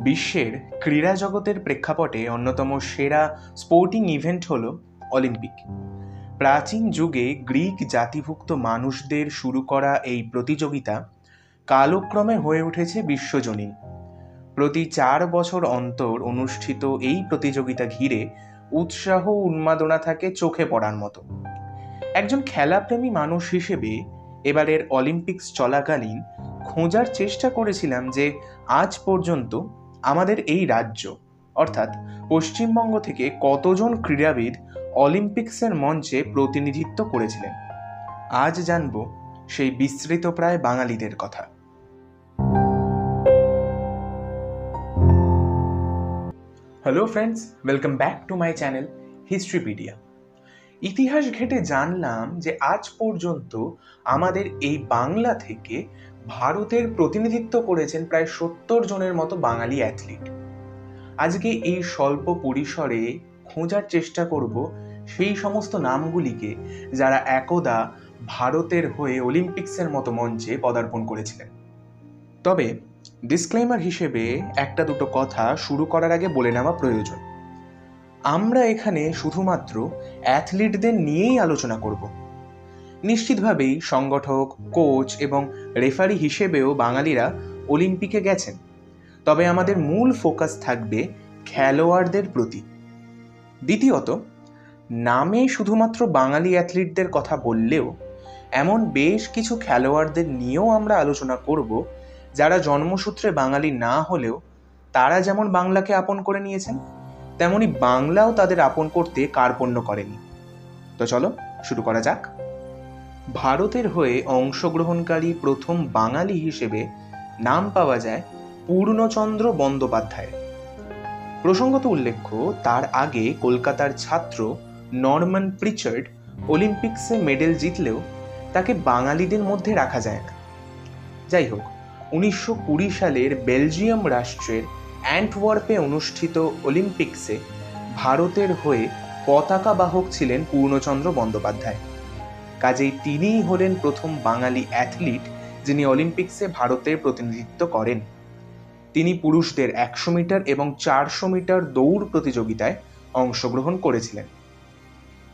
বিশ্বের ক্রীড়া জগতের প্রেক্ষাপটে অন্যতম সেরা স্পোর্টিং ইভেন্ট হল অলিম্পিক। প্রাচীন যুগে গ্রিক জাতিভুক্ত মানুষদের শুরু করা এই প্রতিযোগিতা কালক্রমে হয়ে উঠেছে বিশ্বজনীন। প্রতি চার বছর অন্তর অনুষ্ঠিত এই প্রতিযোগিতা ঘিরে উৎসাহ উন্মাদনা থাকে চোখে পড়ার মতো। একজন খেলাপ্রেমী মানুষ হিসেবে এবারের অলিম্পিক্স চলাকালীন খোঁজার চেষ্টা করেছিলাম যে আজ পর্যন্ত আমাদের এই রাজ্য। অর্থাৎ পশ্চিমবঙ্গ থেকে কতজন ক্রীড়াবিদ অলিম্পিক্সের মঞ্চে প্রতিনিধিত্ব করেছিলেন? আজ জানব সেই বিস্তৃত প্রায় বাঙালিদের কথা। Hello friends welcome back to my channel Historypedia ইতিহাস ঘেটে জানলাম যে আজ পর্যন্ত আমাদের এই বাংলা থেকে ভারতের প্রতিনিধিত্ব করেছেন প্রায় সত্তর জনের মতো বাঙালি অ্যাথলিট আজকে এই স্বল্প পরিসরে খোঁজার চেষ্টা করব সেই সমস্ত নামগুলিকে যারা একদা ভারতের হয়ে অলিম্পিক্সের মতো মঞ্চে পদার্পণ করেছিলেন। তবে ডিসক্লেমার হিসেবে একটা দুটো কথা শুরু করার আগে বলে নেওয়া প্রয়োজন। আমরা এখানে শুধুমাত্র অ্যাথলিটদের নিয়েই আলোচনা করব। নিশ্চিতভাবেই সংগঠক, কোচ এবং রেফারি হিসেবেও বাঙালিরা অলিম্পিকে গেছেন। তবে আমাদের মূল ফোকাস থাকবে খেলোয়াড়দের প্রতি। দ্বিতীয়ত, নামে শুধুমাত্র বাঙালি অ্যাথলিটদের কথা বললেও এমন বেশ কিছু খেলোয়াড়দের নিয়েও আমরা আলোচনা করব, যারা জন্মসূত্রে বাঙালি না হলেও তারা যেমন বাংলাকে আপন করে নিয়েছেন, তেমনি বাংলাও তাদের আপন করতে কার্পণ্য করেনি। তো চলো, শুরু করা যাক। ভারতের হয়ে অংশগ্রহণকারী প্রথম বাঙালি হিসেবে নাম পাওয়া যায় পূর্ণচন্দ্র বন্দ্যোপাধ্যায় প্রসঙ্গত উল্লেখ্য, তার আগে কলকাতার ছাত্র নরমান প্রিচার্ড অলিম্পিক্সে মেডেল জিতলেও তাকে বাঙালিদের মধ্যে রাখা যায় না। যাই হোক, উনিশশো কুড়ি সালের বেলজিয়াম রাষ্ট্রের অ্যান্টওয়ার্পে অনুষ্ঠিত অলিম্পিক্সে ভারতের হয়ে পতাকা বাহক ছিলেন পূর্ণচন্দ্র বন্দ্যোপাধ্যায়। কাজেই তিনিই হলেন প্রথম বাঙালি অ্যাথলিট যিনি অলিম্পিক্সে ভারতের প্রতিনিধিত্ব করেন। তিনি পুরুষদের একশো মিটার এবং চারশো মিটার দৌড় প্রতিযোগিতায় অংশগ্রহণ করেছিলেন।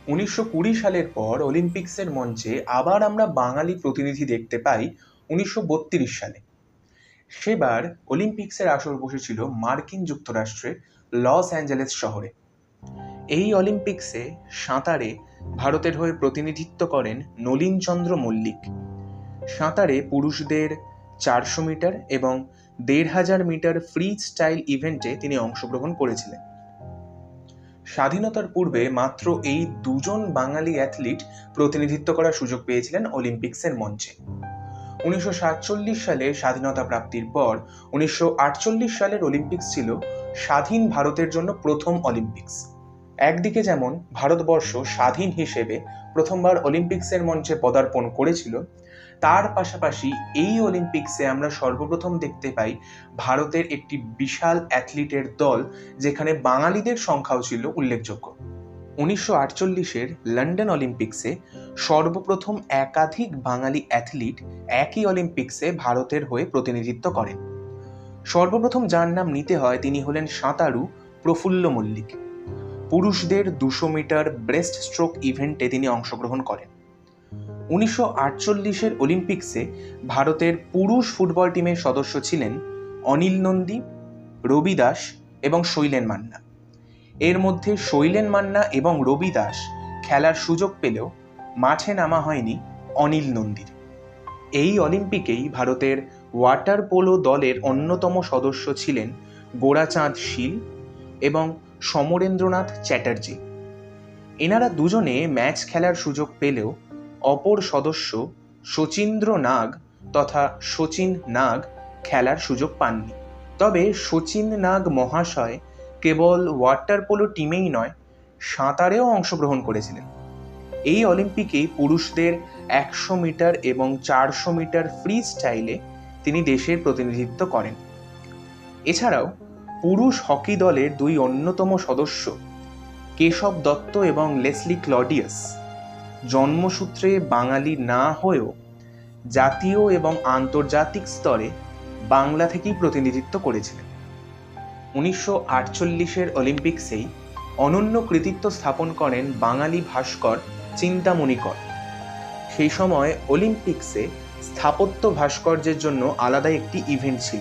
উনিশশো কুড়ি সালের পর অলিম্পিক্সের মঞ্চে আবার আমরা বাঙালি প্রতিনিধি দেখতে পাই উনিশশো বত্রিশ সালে। সেবার অলিম্পিক্সের আসর বসেছিল মার্কিন যুক্তরাষ্ট্রের লস অ্যাঞ্জেলেস শহরে। এই অলিম্পিক্সে সাঁতারে ভারতের হয়ে প্রতিনিধিত্ব করেন নলিনচন্দ্র মল্লিক। সাঁতারে পুরুষদের চারশো মিটার এবং দেড় হাজার মিটার ফ্রি স্টাইল ইভেন্টে তিনি অংশগ্রহণ করেছিলেন। স্বাধীনতার পূর্বে মাত্র এই দুজন বাঙালি অ্যাথলিট প্রতিনিধিত্ব করার সুযোগ পেয়েছিলেন অলিম্পিক্সের মঞ্চে। উনিশশো সাতচল্লিশ সালে স্বাধীনতা প্রাপ্তির পর উনিশশো আটচল্লিশ সালের অলিম্পিক্স ছিল স্বাধীন ভারতের জন্য প্রথম অলিম্পিক্স। একদিকে যেমন ভারতবর্ষ স্বাধীন হিসেবে প্রথমবার অলিম্পিক্সের মঞ্চে পদার্পণ করেছিল, তার পাশাপাশি এই অলিম্পিক্সে আমরা সর্বপ্রথম দেখতে পাই ভারতের একটি বিশাল অ্যাথলিটের দল, যেখানে বাঙালিদের সংখ্যাও ছিল উল্লেখযোগ্য। উনিশশো আটচল্লিশের লন্ডন অলিম্পিক্সে সর্বপ্রথম একাধিক বাঙালি অ্যাথলিট একই অলিম্পিক্সে ভারতের হয়ে প্রতিনিধিত্ব করেন। সর্বপ্রথম যার নাম নিতে হয় তিনি হলেন সাঁতারু প্রফুল্ল মল্লিক। পুরুষদের দুশো মিটার ব্রেস্ট স্ট্রোক ইভেন্টে তিনি অংশগ্রহণ করেন। উনিশশো আটচল্লিশের অলিম্পিক্সে ভারতের পুরুষ ফুটবল টিমের সদস্য ছিলেন অনিল নন্দী, রবি দাস এবং শৈলেন মান্না। এর মধ্যে শৈলেন মান্না এবং রবি দাস খেলার সুযোগ পেলেও মাঠে নামা হয়নি অনিল নন্দীর। এই অলিম্পিকেই ভারতের ওয়াটার পোলো দলের অন্যতম সদস্য ছিলেন গোড়াচাঁদ শীল এবং সমরেন্দ্রনাথ চ্যাটার্জি। এনারা দুজনে ম্যাচ খেলার সুযোগ পেলেও অপর সদস্য শচীন্দ্র নাগ তথা শচীন নাগ খেলার সুযোগ পাননি। তবে শচীন নাগ মহাশয় কেবল ওয়াটার পোলো টিমেই নয়, সাঁতারেও অংশগ্রহণ করেছিলেন। এই অলিম্পিকেই পুরুষদের একশো মিটার এবং চারশো মিটার ফ্রি স্টাইলে তিনি দেশের প্রতিনিধিত্ব করেন। এছাড়াও পুরুষ হকি দলের দুই অন্যতম সদস্য, কেশব দত্ত এবং লেসলি ক্লডিয়াস। জন্মসূত্রে বাঙালি না হয়েও জাতীয় এবং আন্তর্জাতিক স্তরে বাংলা থেকেই প্রতিনিধিত্ব করেছিলেন। উনিশশো আটচল্লিশের অলিম্পিক্সেই অনন্য কৃতিত্ব স্থাপন করেন বাঙালি ভাস্কর চিন্তামণিকর। সেই সময় অলিম্পিক্সে স্থাপত্য ভাস্কর্যের জন্য আলাদা একটি ইভেন্ট ছিল।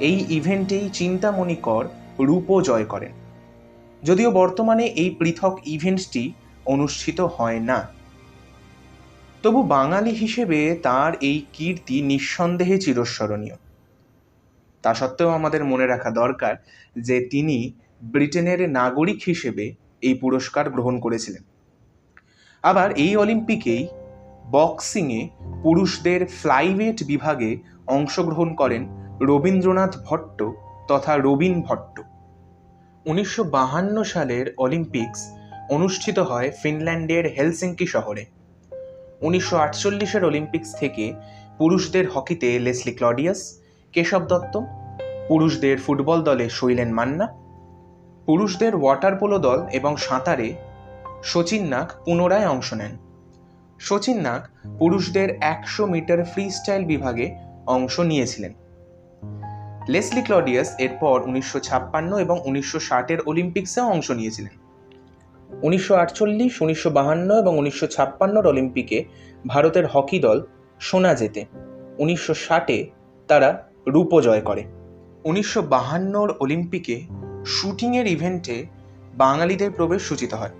এই ইভেন্টেই চিন্তামণিকর রূপও জয় করেন যদিও বর্তমানে এই পৃথক ইভেন্টটি অনুষ্ঠিত হয় না। তবু বাঙালি হিসেবে তার এই কীর্তি নিঃসন্দেহে চিরস্মরণীয়। তা সত্ত্বেও আমাদের মনে রাখা দরকার যে তিনি ব্রিটেনের নাগরিক হিসেবে এই পুরস্কার গ্রহণ করেছিলেন। আবার এই অলিম্পিকেই বক্সিংয়ে পুরুষদের ফ্লাইওয়েট বিভাগে অংশগ্রহণ করেন রবীন্দ্রনাথ ভট্ট তথা রবীন ভট্ট। উনিশশো বাহান্ন সালের অলিম্পিক্স অনুষ্ঠিত হয় ফিনল্যান্ডের হেলসিঙ্কি শহরে। উনিশশো আটচল্লিশের অলিম্পিক্স থেকে পুরুষদের হকিতে লেসলি ক্লডিয়াস, কেশব দত্ত, পুরুষদের ফুটবল দলে শৈলেন মান্না, পুরুষদের ওয়াটার পোলো দল এবং সাঁতারে শচীন নাগ পুনরায় অংশ নেন। শচীন নাগ পুরুষদের একশো মিটার ফ্রি স্টাইল বিভাগে অংশ নিয়েছিলেন। লেসলি ক্লডিয়াস এরপর উনিশশো ছাপ্পান্ন এবং উনিশশো ষাটের অলিম্পিক্সেও অংশ নিয়েছিলেন। উনিশশো আটচল্লিশ, উনিশশো বাহান্ন এবং উনিশশো ছাপ্পান্নর অলিম্পিকে ভারতের হকি দল সোনা জেতে। উনিশশো ষাটে তারা রূপো জয় করে। উনিশশো বাহান্নর অলিম্পিকে শুটিংয়ের ইভেন্টে বাঙালিদের প্রবেশ সূচিত হয়।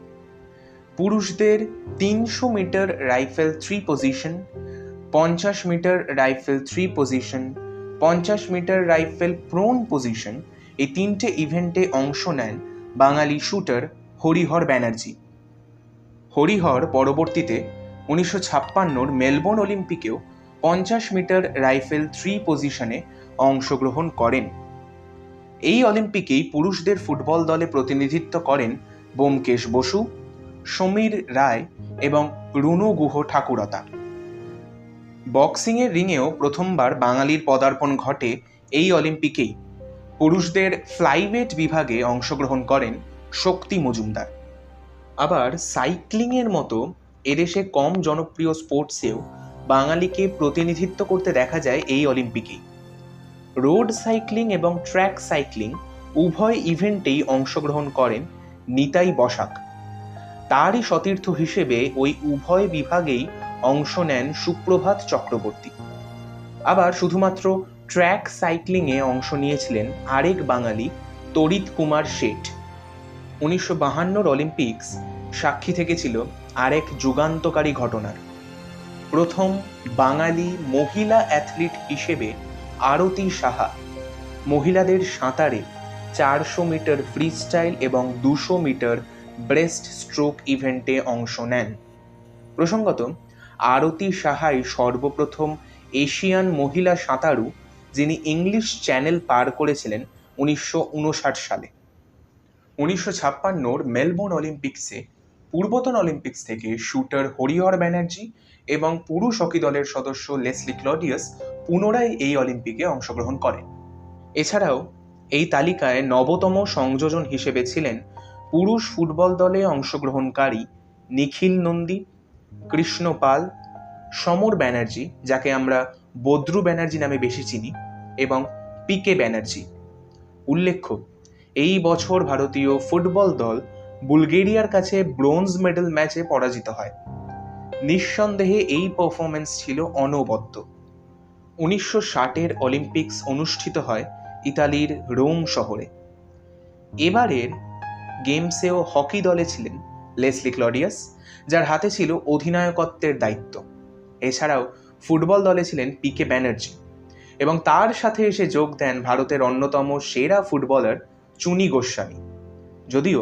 পুরুষদের তিনশো মিটার রাইফেল থ্রি পজিশন, পঞ্চাশ মিটার রাইফেল থ্রি পজিশন পঞ্চাশ মিটার রাইফেল প্রোন পজিশন এই তিনটে ইভেন্টে অংশ নেন বাঙালি শুটার হরিহর ব্যানার্জি। হরিহর পরবর্তীতে উনিশশো ছাপ্পান্নর মেলবোর্ন অলিম্পিকেও পঞ্চাশ মিটার রাইফেল থ্রি পজিশনে অংশগ্রহণ করেন। এই অলিম্পিকেই পুরুষদের ফুটবল দলে প্রতিনিধিত্ব করেন বোমকেশ বসু, সমীর রায় এবং রুনু গুহ ঠাকুরতা। বক্সিংয়ের রিংয়েও প্রথমবার বাঙালির পদার্পণ ঘটে এই অলিম্পিকেই। পুরুষদের ফ্লাইওয়েট বিভাগে অংশগ্রহণ করেন শক্তি মজুমদার। আবার সাইক্লিংয়ের মতো এদেশে কম জনপ্রিয় স্পোর্টসেও বাঙালিকে প্রতিনিধিত্ব করতে দেখা যায় এই অলিম্পিকেই। রোড সাইক্লিং এবং ট্র্যাক সাইক্লিং উভয় ইভেন্টেই অংশগ্রহণ করেন নিতাই বসাক। তারই সতীর্থ হিসেবে ওই উভয় বিভাগেই অংশ নেন সুপ্রভাত চক্রবর্তী। আবার শুধুমাত্র ট্র্যাক সাইক্লিংয়ে অংশ নিয়েছিলেন আরেক বাঙালি, তরিত কুমার শেঠ। উনিশশো বাহান্নর অলিম্পিক্স সাক্ষী থেকেছিল আরেক যুগান্তকারী ঘটনার। প্রথম বাঙালি মহিলা অ্যাথলিট হিসেবে আরতি সাহা মহিলাদের সাঁতারে চারশো মিটার ফ্রি স্টাইল এবং দুশো মিটার ব্রেস্ট স্ট্রোক ইভেন্টে অংশ নেন। প্রসঙ্গত আরতি সাহাই সর্বপ্রথম এশিয়ান মহিলা সাঁতারু, যিনি ইংলিশ চ্যানেল পার করেছিলেন উনিশশো উনষাট সালে। উনিশশো ছাপ্পান্নর মেলবোর্ন অলিম্পিক্সে পূর্বতন অলিম্পিক্স থেকে শুটার হরিহর ব্যানার্জি এবং পুরুষ হকি দলের সদস্য লেসলি ক্লডিয়াস পুনরায় এই অলিম্পিকে অংশগ্রহণ করেন। এছাড়াও এই তালিকায় নবতম সংযোজন হিসেবে ছিলেন পুরুষ ফুটবল দলে অংশগ্রহণকারী নিখিল নন্দী কৃষ্ণ পাল, সমর ব্যানার্জি, যাকে আমরা বদ্রু ব্যানার্জি নামে বেশি চিনি, এবং পিকে ব্যানার্জি। উল্লেখ্য, এই বছর ভারতীয় ফুটবল দল বুলগেরিয়ার কাছে ব্রোঞ্জ মেডেল ম্যাচে পরাজিত হয়। নিঃসন্দেহে এই পারফরমেন্স ছিল অনবদ্য। উনিশশো ষাটের অলিম্পিক্স অনুষ্ঠিত হয় ইতালির রোম শহরে। এবারের গেমসেও হকি দলে ছিলেন লেসলি ক্লডিয়াস, যার হাতে ছিল অধিনায়কত্বের দায়িত্ব। এছাড়াও ফুটবল দলে ছিলেন পিকে ব্যানার্জি এবং তার সাথে এসে যোগ দেন ভারতের অন্যতম সেরা ফুটবলার চুনি গোস্বামী। যদিও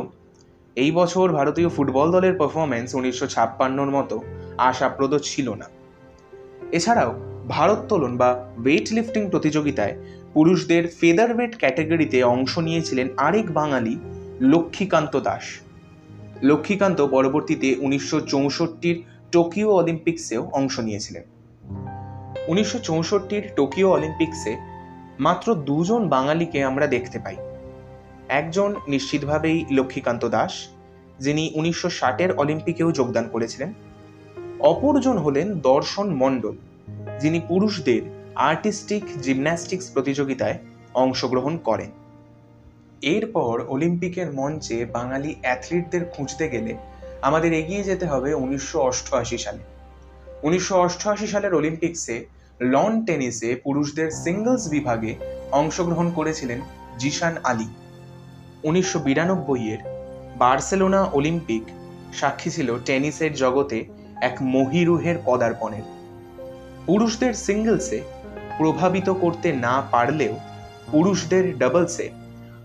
এই বছর ভারতীয় ফুটবল দলের পারফরমেন্স উনিশশো ছাপ্পান্নর মতো আশাপ্রদ ছিল না। এছাড়াও ভারোত্তোলন বা ওয়েট লিফটিং প্রতিযোগিতায় পুরুষদের ফেদার ওয়েট ক্যাটাগরিতে অংশ নিয়েছিলেন আরেক বাঙালি লক্ষ্মীকান্ত দাস। লক্ষ্মীকান্ত পরবর্তীতে উনিশশো চৌষট্টির টোকিও অলিম্পিক্সেও অংশ নিয়েছিলেন। উনিশশো চৌষট্টির টোকিও অলিম্পিক্সে মাত্র দুজন বাঙালিকে আমরা দেখতে পাই। একজন নিশ্চিতভাবেই লক্ষ্মীকান্ত দাস, যিনি উনিশশো ষাটের অলিম্পিকেও যোগদান করেছিলেন। অপরজন হলেন দর্শন মণ্ডল, যিনি পুরুষদের আর্টিস্টিক জিমন্যাস্টিক্স প্রতিযোগিতায় অংশগ্রহণ করেন। এরপর অলিম্পিকের মঞ্চে বাঙালি অ্যাথলিটদের খুঁজতে গেলে আমাদের এগিয়ে যেতে হবে উনিশশো অষ্টআশি সালে। উনিশশো অষ্টআশি সালের অলিম্পিক্সে লন টেনিসে পুরুষদের সিঙ্গলস বিভাগে অংশগ্রহণ করেছিলেন জিশান আলী। উনিশশো বিরানব্বইয়ের বার্সেলোনা অলিম্পিক সাক্ষী ছিল টেনিসের জগতে এক মহিরুহের পদার্পণের। পুরুষদের সিঙ্গলসে প্রভাবিত করতে না পারলেও পুরুষদের ডাবলসে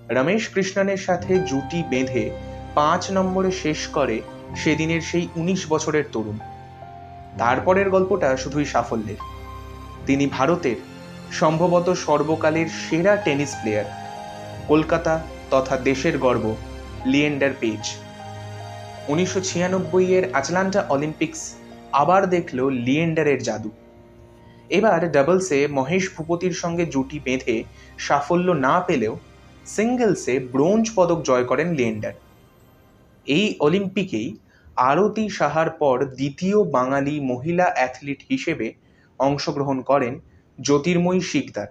রমেশ কৃষ্ণনের সাথে জুটি বেঁধে পাঁচ নম্বরে শেষ করে সেদিনের সেই উনিশ বছরের তরুণ। তারপরের গল্পটা শুধুই সাফল্যের। তিনি ভারতের সম্ভবত সর্বকালের সেরা টেনিস প্লেয়ার। কলকাতা তথা দেশের গর্ব, লিয়েন্ডার পেজ। উনিশশো ছিয়ানব্বই এর আটলান্টা অলিম্পিক্স আবার দেখল লিয়েন্ডারের জাদু। এবার ডাবলসে মহেশ ভূপতির সঙ্গে জুটি বেঁধে সাফল্য না পেলেও সিঙ্গলসে ব্রোঞ্জ পদক জয় করেন লিয়েন্ডার। এই অলিম্পিকেই আরতি সাহার পর দ্বিতীয় বাঙালি মহিলা অ্যাথলিট হিসেবে অংশগ্রহণ করেন জ্যোতির্ময়ী শিকদার।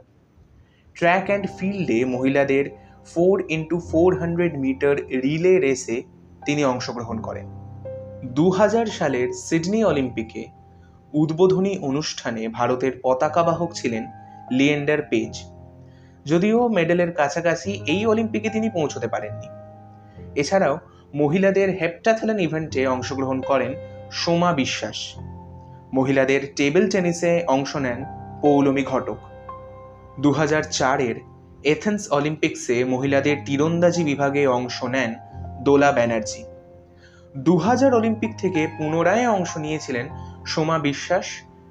ট্র্যাক অ্যান্ড ফিল্ডে মহিলাদের four into four hundred metre relay রেসে তিনি অংশগ্রহণ করেন। দু হাজার সালের সিডনি অলিম্পিকে উদ্বোধনী অনুষ্ঠানে ভারতের পতাকাবাহক ছিলেন লিয়েন্ডার পেজ। যদিও মেডেলের কাছাকাছি এই অলিম্পিকে তিনি পৌঁছতে পারেননি। এছাড়াও মহিলাদের হেপ্টাথেলন ইভেন্টে অংশগ্রহণ করেন সোমা বিশ্বাস। মহিলাদের টেবিল টেনিসে অংশ নেন পৌলমী ঘটক। দু হাজার চারের এথেন্স অলিম্পিক্সে মহিলাদের তীরন্দাজি বিভাগে অংশ নেন দোলা ব্যানার্জি। দু হাজার অলিম্পিক থেকে পুনরায় অংশ নিয়েছিলেন সোমা বিশ্বাস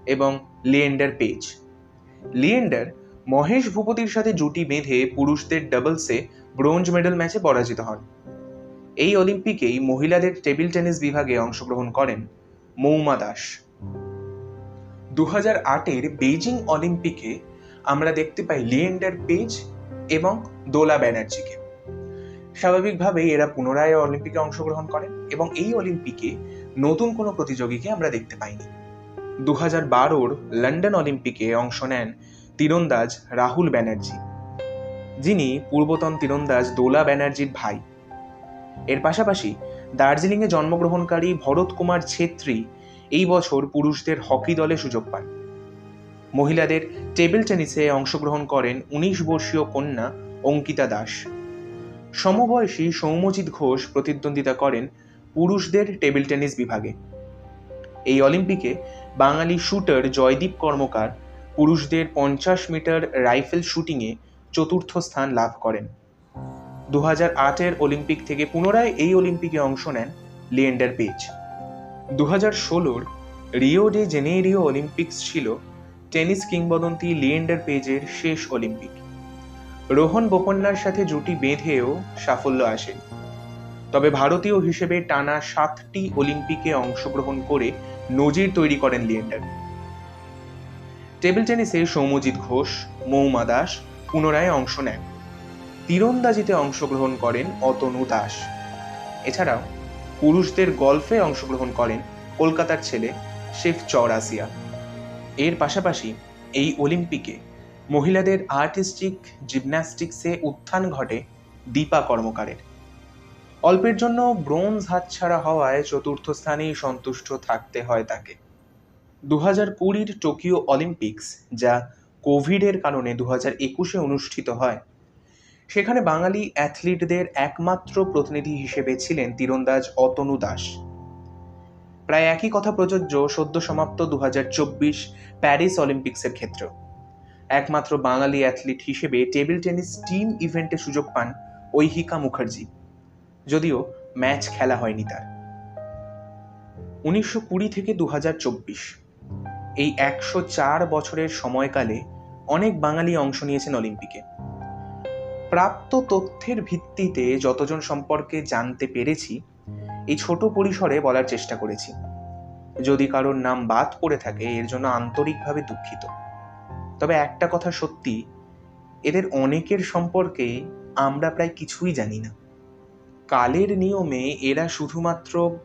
এবং লিয়েন্ডার পেজ। লিয়েন্ডার মহেশ ভূপতির সাথে জুটি বেঁধে পুরুষদের ডাবলসে ব্রোঞ্জ মেডেল ম্যাচে পরাজিত হন। এই অলিম্পিকেই মহিলাদের টেবিল টেনিস বিভাগে অংশগ্রহণ করেন মৌমা দাস। দু হাজার আটের বেইজিং অলিম্পিকে আমরা দেখতে পাই লিয়েন্ডার পেজ এবং দোলা ব্যানার্জিকে। স্বাভাবিকভাবেই এরা পুনরায় অলিম্পিকে অংশগ্রহণ করেন এবং এই অলিম্পিকে নতুন কোনো প্রতিযোগীকে আমরা দেখতে পাইনি। দু হাজার বারোর লন্ডন অলিম্পিকে অংশ নেন তীরন্দাজ রাহুল ব্যানার্জি, যিনি পূর্বতন তীরন্দাজ দোলা ব্যানার্জির ভাই। এর পাশাপাশি দার্জিলিংয়ে জন্মগ্রহণকারী ভরত কুমার ছেত্রী এই বছর পুরুষদের হকি দলে সুযোগ পান। মহিলাদের টেবিল টেনিসে অংশগ্রহণ করেন উনিশ বর্ষীয় কন্যা অঙ্কিতা দাস। সমবয়সী সৌম্যজিৎ ঘোষ প্রতিদ্বন্দ্বিতা করেন পুরুষদের টেবিল টেনিস বিভাগে। এই অলিম্পিকে বাঙালি শুটার জয়দীপ কর্মকার পুরুষদের পঞ্চাশ মিটার রাইফেল শুটিংয়ে চতুর্থ স্থান লাভ করেন। দু হাজার আটের অলিম্পিক থেকে পুনরায় এই অলিম্পিকে অংশ নেন লিয়েন্ডার পেজ। দু হাজার ষোলোর রিও ডে জেনেরিও অলিম্পিক্স ছিল টেনিস কিংবদন্তি লিয়েন্ডার পেজের শেষ অলিম্পিক। রোহন বোপন্নার সাথে জুটি বেঁধেও সাফল্য আসেনি তবে ভারতীয় হিসেবে টানা সাতটি অলিম্পিকে অংশগ্রহণ করে নজির তৈরি করেন লিয়েন্ডার। টেবিল টেনিসে সৌম্যজিৎ ঘোষ, মৌমা দাস পুনরায় অংশ নেন। তীরন্দাজিতে অংশগ্রহণ করেন অতনু দাস। এছাড়াও পুরুষদের গল্ফে অংশগ্রহণ করেন কলকাতার ছেলে শেফ চৌরাসিয়া এর পাশাপাশি এই অলিম্পিকে মহিলাদের আর্টিস্টিক জিমন্যাস্টিক্সে উত্থান ঘটে দীপা কর্মকারের। অল্পের জন্য ব্রোঞ্জ হাতছাড়া হওয়ায় চতুর্থ স্থানেই সন্তুষ্ট থাকতে হয় তাকে। দু হাজার কুড়ির টোকিও অলিম্পিক্স, যা কোভিডের কারণে দু হাজার একুশে অনুষ্ঠিত হয়। সেখানে বাঙালি অ্যাথলিটদের একমাত্র প্রতিনিধি হিসেবে ছিলেন তীরন্দাজ অতনু দাস। প্রায় একই কথা প্রযোজ্য সদ্য সমাপ্ত দু প্যারিস অলিম্পিক্সের ক্ষেত্রেও একমাত্র বাঙালি অ্যাথলিট হিসেবে টেবিল টেনিস টিম ইভেন্টে সুযোগ পান ঐহিকা মুখার্জি, যদিও ম্যাচ খেলা হয়নি তার। উনিশশো কুড়ি থেকে দু এই একশো চার বছরের সময়কালে অনেক বাঙালি অংশ নিয়েছেন অলিম্পিকে। প্রাপ্ত তথ্যের ভিত্তিতে যতজন সম্পর্কে জানতে পেরেছি, এই ছোট পরিসরে বলার চেষ্টা করেছি। যদি কারোর নাম বাদ পড়ে থাকে, এর জন্য আন্তরিকভাবে দুঃখিত। তবে একটা কথা সত্যি, এদের অনেকের সম্পর্কে আমরা প্রায় কিছুই জানি না। কালের নিয়মে এরা শুধুমাত্র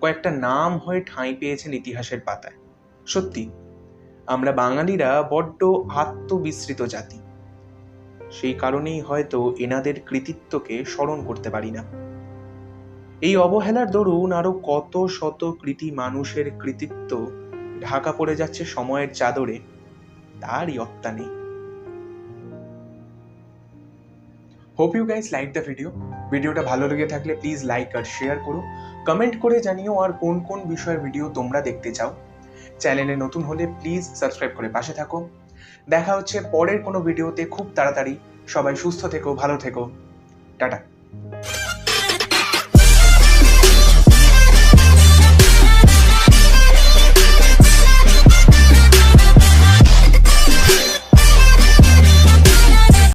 কয়েকটা নাম হয়ে ঠাঁই পেয়েছেন ইতিহাসের পাতায়। সত্যি, আমরা বাঙালিরা বড্ড আত্মবিস্মৃত জাতি। সেই কারণেই হয়তো এনাদের কৃতিত্বকে স্মরণ করতে পারি না। এই অবহেলার দরুন আরও কত শত কৃতি মানুষের কৃতিত্ব ঢাকা পড়ে যাচ্ছে সময়ের চাদরে, তারই অত্তা নেই hope you guys like the video ভিডিওটা ভালো লেগে থাকলে প্লিজ লাইক আর শেয়ার করো। কমেন্ট করে জানিও আর কোন কোন বিষয়ের ভিডিও তোমরা দেখতে চাও। চ্যানেলে নতুন হলে প্লিজ সাবস্ক্রাইব করে পাশে থাকো। দেখা হচ্ছে পরের কোনো ভিডিওতে খুব তাড়াতাড়ি। সবাই সুস্থ থেকো, ভালো থেকো। টাটা।